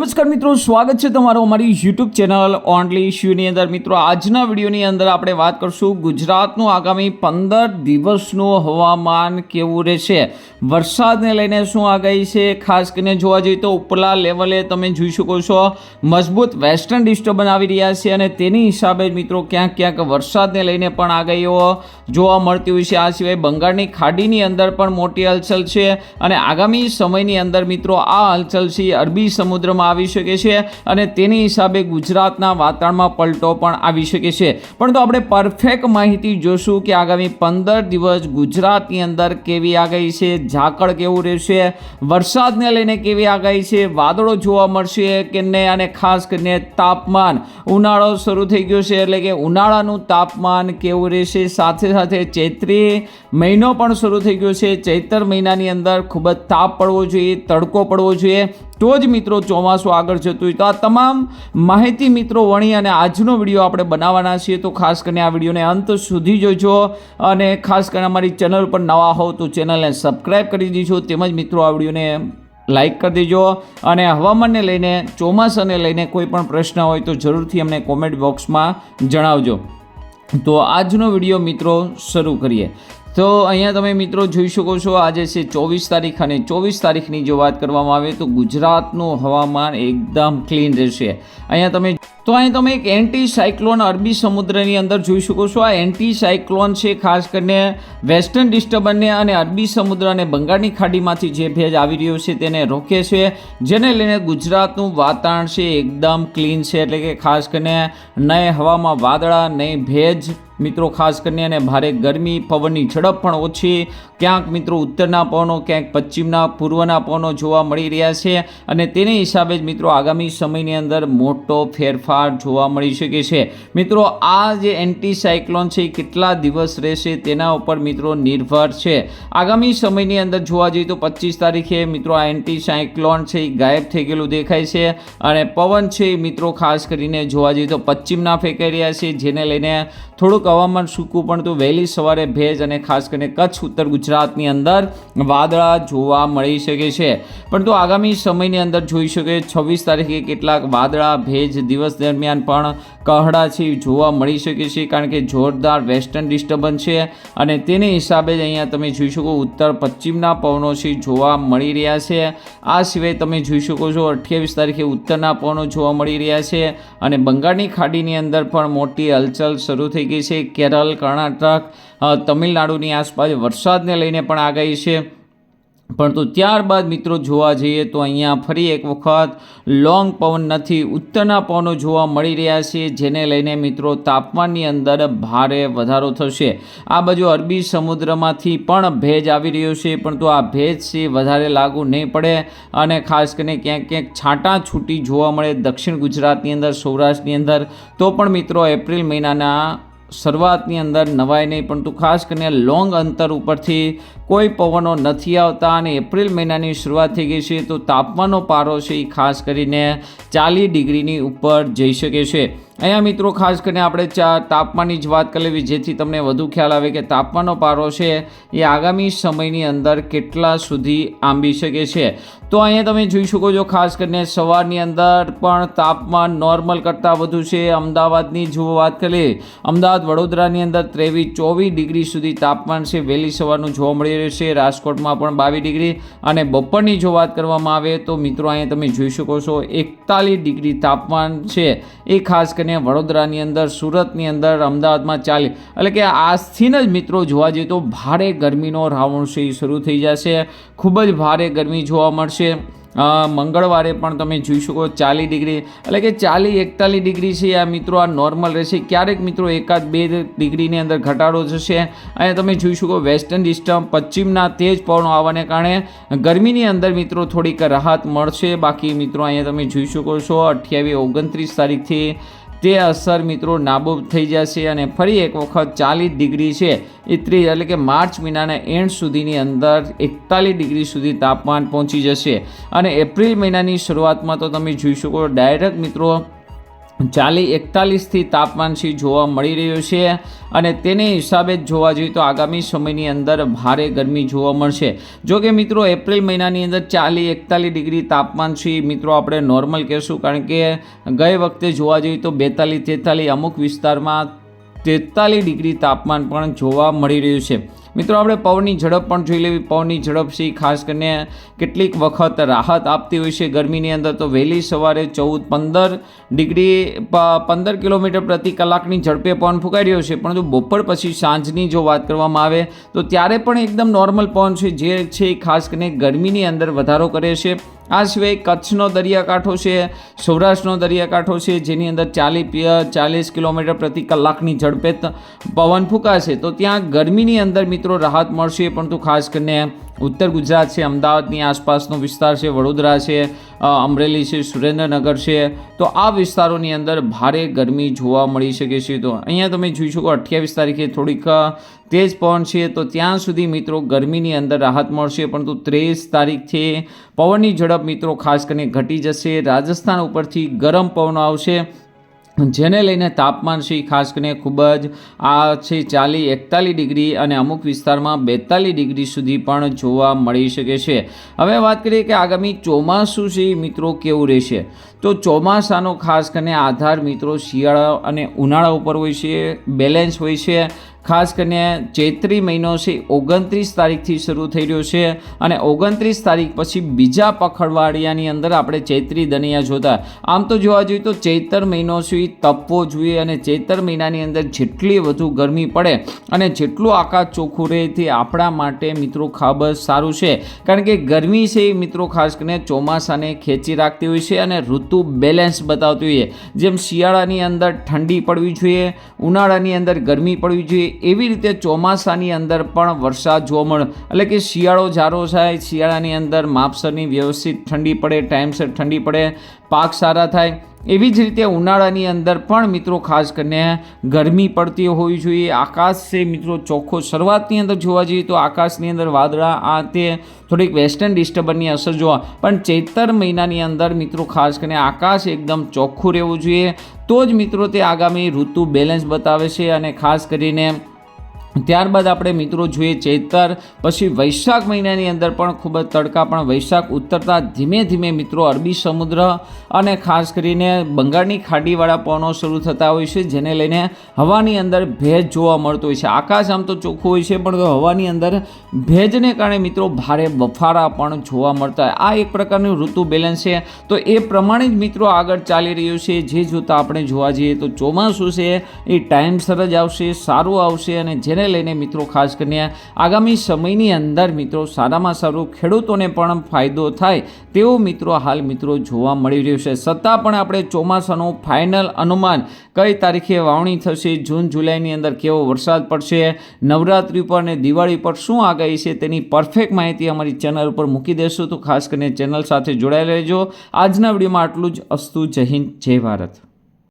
નમસ્કાર મિત્રો, સ્વાગત છે તમારું અમારી યુટ્યુબ ચેનલ ઓનલી ઇશ્યુની અંદર. મિત્રો, આજના વિડીયોની અંદર આપણે વાત કરશું ગુજરાતનું આગામી પંદર દિવસનું હવામાન કેવું રહેશે? વરસાદને લઈને શું આગાહી છે? ખાસ કરીને જોવા જઈએ તો ઉપલા લેવલે તમે જોઈ શકો છો, મજબૂત વેસ્ટર્ન ડિસ્ટર્બન આવી રહ્યા છે અને તેની હિસાબે મિત્રો, ક્યાંક ક્યાંક વરસાદને લઈને પણ આગાહીઓ જોવા મળતી હોય છે. આ સિવાય બંગાળની ખાડીની અંદર પણ મોટી હલચલ છે અને આગામી સમયની અંદર મિત્રો, આ હલચલ છે અરબી સમુદ્રમાં આવી શકે છે અને તેની હિસાબે ગુજરાતના વાતાવરણમાં પલટો પણ આવી શકે છે. પરંતુ આપણે પરફેક્ટ માહિતી જોશું કે આગામી પંદર દિવસ ગુજરાતની અંદર કેવી આગાહી છે, ઝાકળ કેવું રહેશે, વરસાદને લઈને કેવી આગાહી છે, વાદળો જોવા મળશે કે નહીં અને ખાસ કરીને તાપમાન. ઉનાળો શરૂ થઈ ગયો છે એટલે કે ઉનાળાનું તાપમાન કેવું રહેશે? સાથે સાથે ચૈત્રી મહિનો પણ શરૂ થઈ ગયો છે. ચૈતર મહિનાની અંદર ખૂબ જ તાપ પડવો જોઈએ, તડકો પડવો જોઈએ. તો જ મિત્રો ચોમાસું આગળ જતું હોય તો આ તમામ માહિતી મિત્રો વણી અને આજનો વીડિયો આપણે બનાવવાના છીએ. તો ખાસ કરીને આ વિડીયોને અંત સુધી જોજો અને ખાસ કરીને અમારી ચેનલ પર નવા હોવ તો ચેનલને સબસ્ક્રાઈબ કરી દીજો. તેમજ મિત્રો આ વિડીયોને લાઇક કરી દેજો અને હવામાનને લઈને, ચોમાસાને લઈને કોઈ પણ પ્રશ્ન હોય તો જરૂરથી અમને કોમેન્ટ બોક્સમાં જણાવજો. તો આજનો વીડિયો મિત્રો શરૂ કરીએ. તો અહીંયા તમે મિત્રો જોઈ શકો છો, આજે છે ચોવીસ તારીખ અને ચોવીસ તારીખની જો વાત કરવામાં આવે તો ગુજરાતનું હવામાન એકદમ ક્લીન રહેશે. અહીંયા તમે તો અહીં તમે એક એન્ટી સાયક્લોન અરબી સમુદ્રની અંદર જોઈ શકો છો. આ એન્ટી સાયક્લોન છે, ખાસ કરીને વેસ્ટર્ન ડિસ્ટર્બન્સને અને અરબી સમુદ્ર અને બંગાળની ખાડીમાંથી જે ભેજ આવી રહ્યો છે તેને રોકે છે, જેને લઈને ગુજરાતનું વાતાવરણ છે એકદમ ક્લીન છે. એટલે કે ખાસ કરીને નહીં હવામાં વાદળા નહીં ભેજ મિત્રો, ખાસ કરીને અને ભારે ગરમી, પવનની ઝડપ પણ ઓછી. ક્યાંક મિત્રો, ઉત્તરના પવનો, ક્યાંક પશ્ચિમના, પૂર્વના પવનો જોવા મળી રહ્યા છે અને તેને હિસાબે જ મિત્રો, આગામી સમયની અંદર મોટો ફેરફાર જોવા મળી શકે છે. મિત્રો, આ જે એન્ટી સાયક્લોન છે, એ કેટલા દિવસ રહેશે તેના ઉપર મિત્રો નિર્ભર છે. આગામી સમયની અંદર જોવા જઈએ તો પચીસ તારીખે મિત્રો, આ એન્ટી સાયક્લોન છે, એ ગાયબ થઈ ગયેલું દેખાય છે અને પવન છે મિત્રો, ખાસ કરીને જોવા જઈએ તો પશ્ચિમના ફેંકાઈ રહ્યા છે, જેને લઈને થોડુંક હવામાન સૂકું પણ તો વહેલી સવારે ભેજ અને ખાસ કરીને કચ્છ, ઉત્તર ગુજરાતની અંદર વાદળા જોવા મળી શકે છે. પરંતુ આગામી સમયની અંદર જોઈ શકે, છવ્વીસ તારીખે કેટલાક વાદળા ભેજ દિવસ દરમિયાન પણ કહડા છે જોવા મળી શકે છે, કારણ કે જોરદાર વેસ્ટર્ન ડિસ્ટર્બન્સ છે અને તેને હિસાબે જ અહીંયા તમે જોઈ શકો ઉત્તર પશ્ચિમના પવનો છે જોવા મળી રહ્યા છે. આ સિવાય તમે જોઈ શકો છો અઠ્યાવીસ તારીખે ઉત્તરના પવનો જોવા મળી રહ્યા છે અને બંગાળની ખાડીની અંદર પણ મોટી હલચલ શરૂ થઈ ગઈ છે. કેરળ, કર્ણાટક તમિલનાડુની આસપાસ વરસાદને લઈને પણ આગાહી છે. પરંતુ ત્યારબાદ મિત્રો જોવા જઈએ તો અહીંયા ફરી એક વખત લોંગ પવન નથી, ઉત્તરના પવનો જોવા મળી રહ્યા છે, જેને લઈને મિત્રો તાપમાનની અંદર ભારે વધારો થશે. આ બાજુ અરબી સમુદ્રમાંથી પણ ભેજ આવી રહ્યો છે પરંતુ આ ભેજ છે વધારે લાગુ નહીં પડે અને ખાસ કરીને ક્યાંક ક્યાંક છાંટા છૂટી જોવા મળે દક્ષિણ ગુજરાતની અંદર, સૌરાષ્ટ્રની અંદર. તો પણ મિત્રો એપ્રિલ મહિનાના શરૂઆતની અંદર નવાય નહીં, પરંતુ ખાસ કરીને લોંગ અંતર ઉપરથી કોઈ પવનો નથી આવતા અને એપ્રિલ મહિનાની શરૂઆત થઈ ગઈ છે, તો તાપમાનનો પારો છે એ ખાસ કરીને ચાલીસ ડિગ્રીની ઉપર જઈ શકે છે. અહીંયા મિત્રો, ખાસ કરીને આપણે ચા તાપમાનની જ વાત કરી લેવી, જેથી તમને વધુ ખ્યાલ આવે કે તાપમાનનો પારો છે એ આગામી સમયની અંદર કેટલા સુધી આંબી શકે છે. તો અહીંયા તમે જોઈ શકો છો, ખાસ કરીને સવારની અંદર પણ તાપમાન નોર્મલ કરતાં વધુ છે. અમદાવાદની જો વાત કરીએ, અમદાવાદ વડોદરાની અંદર ત્રેવીસ ચોવીસ ડિગ્રી સુધી તાપમાન છે. વહેલી સવારનું જોવા મળી રહ્યું છે, રાજકોટમાં પણ બાવીસ ડિગ્રી અને બપોરની જો વાત કરવામાં આવે તો મિત્રો, અહીંયા તમે જોઈ શકો છો, એકતાલીસ ડિગ્રી તાપમાન છે. એ ખાસ કરીને વડોદરાની અંદર, સુરતની અંદર, અમદાવાદમાં ચાલી. એટલે કે આજથી જ મિત્રો જોવા જઈએ તો ભારે ગરમીનો રાવણ છે શરૂ થઈ જશે. ખૂબ જ ભારે ગરમી જોવા મળશે. મંગળવારે પણ તમે જોઈ શકો ચાલીસ ડિગ્રી. એટલે કે ચાલીસ એકતાલીસ ડિગ્રી છે આ મિત્રો, આ નોર્મલ રહેશે. ક્યારેક મિત્રો એકાદ બે ડિગ્રીની અંદર ઘટાડો થશે. અને તમે જોઈ શકો વેસ્ટર્ન ડિસ્ટર્બ, પશ્ચિમના તેજ પવનો આવવાને કારણે ગરમીની અંદર મિત્રો થોડીક રાહત મળશે. બાકી મિત્રો અહીંયા તમે જોઈ શકો છો અઠ્યાવીસ ઓગણત્રીસ તારીખથી તે અસર મિત્રો નાબૂદ થઈ જશે અને ફરી એક વખત ચાલીસ ડિગ્રી છે. એ ત્રીસ એટલે કે માર્ચ મહિનાના એન્ડ સુધીની અંદર એકતાલીસ ડિગ્રી સુધી તાપમાન પહોંચી જશે. અને એપ્રિલ મહિનાની શરૂઆતમાં તો તમે જોઈ શકો ડાયરેક્ટ મિત્રો ચાલી એકતાલીસથી તાપમાનથી જોવા મળી રહ્યું છે અને તેને હિસાબે જ જોવા જઈએ તો આગામી સમયની અંદર ભારે ગરમી જોવા મળશે. જો કે મિત્રો, એપ્રિલ મહિનાની અંદર ચાલી એકતાલીસ ડિગ્રી તાપમાનથી મિત્રો આપણે નોર્મલ કહેશું, કારણ કે ગઈ વખતે જોવા જઈએ તો બેતાલીસ તેતાલીસ અમુક વિસ્તારમાં તેતાલીસ ડિગ્રી તાપમાન પણ જોવા મળી રહ્યું છે. મિત્રો, આપણે પવનની ઝડપ પણ જોઈ લેવી. પવનની ઝડપ છે ખાસ કરીને કેટલીક વખત રાહત આપતી હોય છે ગરમીની અંદર. તો વહેલી સવારે ચૌદ પંદર ડિગ્રી પંદર કિલોમીટર પ્રતિ કલાકની ઝડપે પવન ફૂંકાઈ રહ્યો છે. પરંતુ બપોર પછી સાંજની જો વાત કરવામાં આવે, તો ત્યારે પણ એકદમ નોર્મલ પવન છે, જે છે ખાસ કરીને ગરમીની અંદર વધારો કરે છે. આ સિવાય કચ્છનો દરિયાકાંઠો છે, સૌરાષ્ટ્રનો દરિયાકાંઠો છે, જેની અંદર ચાલીસ ચાલીસ કિલોમીટર પ્રતિ કલાકની ઝડપે પવન ફૂંકાશે. તો ત્યાં ગરમીની અંદર મિત્રો, રાહત મળશે, પરંતુ ખાસ કરીને ઉત્તર ગુજરાત છે, અમદાવાદની આસપાસનો વિસ્તાર છે, વડોદરા છે અમરેલી છે, સુરેન્દ્રનગર છે, તો આ વિસ્તારોની અંદર ભારે ગરમી જોવા મળી શકે છે. તો અહીંયા તમે જોઈ શકો અઠ્યાવીસ તારીખે થોડીક તેજ પવન છે, તો ત્યાં સુધી મિત્રો ગરમીની અંદર રાહત મળશે, પરંતુ ત્રેવીસ તારીખથી પવનની ઝડપ મિત્રો ખાસ કરીને ઘટી જશે. રાજસ્થાન ઉપરથી ગરમ પવનો આવશે જેને લઈને તાપમાન છે ખાસ કરીને ખૂબ જ આ છે ચાલી એકતાલીસ ડિગ્રી અને અમુક વિસ્તારમાં બેતાલીસ ડિગ્રી સુધી પણ જોવા મળી શકે છે. હવે વાત કરીએ કે આગામી ચોમાસું છે મિત્રો કેવું રહેશે? તો ચોમાસાનો ખાસ કરીને આધાર મિત્રો શિયાળા અને ઉનાળા ઉપર હોય છે બેલેન્સ હોય છે ખાસ કરીને ચૈત્રી મહિનો છે, ઓગણત્રીસ તારીખથી શરૂ થઈ રહ્યો છે અને ઓગણત્રીસ તારીખ પછી બીજા પખડવાડિયાની અંદર આપણે ચૈત્રી દનિયા જોતા. આમ તો જોવા જોઈએ તો ચૈતર મહિનો છે તપવો જોઈએ અને ચૈતર મહિનાની અંદર જેટલી વધુ ગરમી પડે અને જેટલું આકાશ ચોખ્ખું રહે તે આપણા માટે મિત્રો ખાબ સારું છે. કારણ કે ગરમી છે એ મિત્રો ખાસ કરીને ચોમાસાને ખેંચી રાખતી હોય છે અને ઋતુ બેલેન્સ બતાવતી હોય જેમ શિયાળાની અંદર ઠંડી પડવી જોઈએ, ઉનાળાની અંદર ગરમી પડવી જોઈએ એવી રીતે ચોમાસાની અંદર પણ વરસાદ જોવા મળે. એટલે કે શિયાળો જારો થાય, શિયાળાની અંદર માપસરની વ્યવસ્થિત ઠંડી પડે, ટાઈમસર ઠંડી પડે, પાક સારા થાય. એવી જ રીતે ઉનાળાની અંદર પણ મિત્રો ખાસ કરીને ગરમી પડતી હોવી જોઈએ. આકાશ છે મિત્રો ચોખ્ખો શરૂઆતની અંદર જોવા જઈએ તો આકાશની અંદર વાદળા, આ તે થોડીક વેસ્ટર્ન ડિસ્ટર્બન્સની અસર જોવા. પણ ચૈતર મહિનાની અંદર મિત્રો ખાસ કરીને આકાશ એકદમ ચોખ્ખું રહેવું જોઈએ. તો જ મિત્રો તે આગામી ઋતુ બેલેન્સ બતાવે છે અને ખાસ કરીને ત્યારબાદ આપણે મિત્રો જોઈએ ચૈતર, પછી વૈશાખ મહિનાની અંદર પણ ખૂબ જ તડકા પણ વૈશાખ ઉતરતા ધીમે ધીમે મિત્રો અરબી સમુદ્ર અને ખાસ કરીને બંગાળની ખાડીવાળા પવનો શરૂ થતા હોય છે, જેને લઈને હવાની અંદર ભેજ જોવા મળતો હોય છે. આકાશ આમ તો ચોખ્ખું હોય છે, પણ હવાની અંદર ભેજને કારણે મિત્રો ભારે બફારા પણ જોવા મળતા હોય. આ એક પ્રકારનું ઋતુ બેલેન્સ છે. તો એ પ્રમાણે જ મિત્રો આગળ ચાલી રહ્યું છે. જે જોતાં આપણે જોવા જઈએ તો ચોમાસું છે, એ ટાઈમસર જ આવશે, સારું આવશે અને જેને લઈને મિત્રો ખાસ કરીને આગામી સમયની અંદર મિત્રો સારામાં સારું ખેડૂતોને પણ ફાયદો થાય તેવું મિત્રો હાલ મિત્રો જોવા મળી રહ્યું છે. છતાં પણ આપણે ચોમાસાનું ફાઇનલ અનુમાન કઈ તારીખે વાવણી થશે, જૂન, જુલાઈની અંદર કેવો વરસાદ પડશે, નવરાત્રિ પર અને દિવાળી પર શું આગાહી છે તેની પરફેક્ટ માહિતી અમારી ચેનલ ઉપર મૂકી દેશું. તો ખાસ કરીને ચેનલ સાથે જોડાયેલા રહેજો. આજના વિડીયોમાં આટલું જ. અસ્તુ જય હિન્દ, જય ભારત.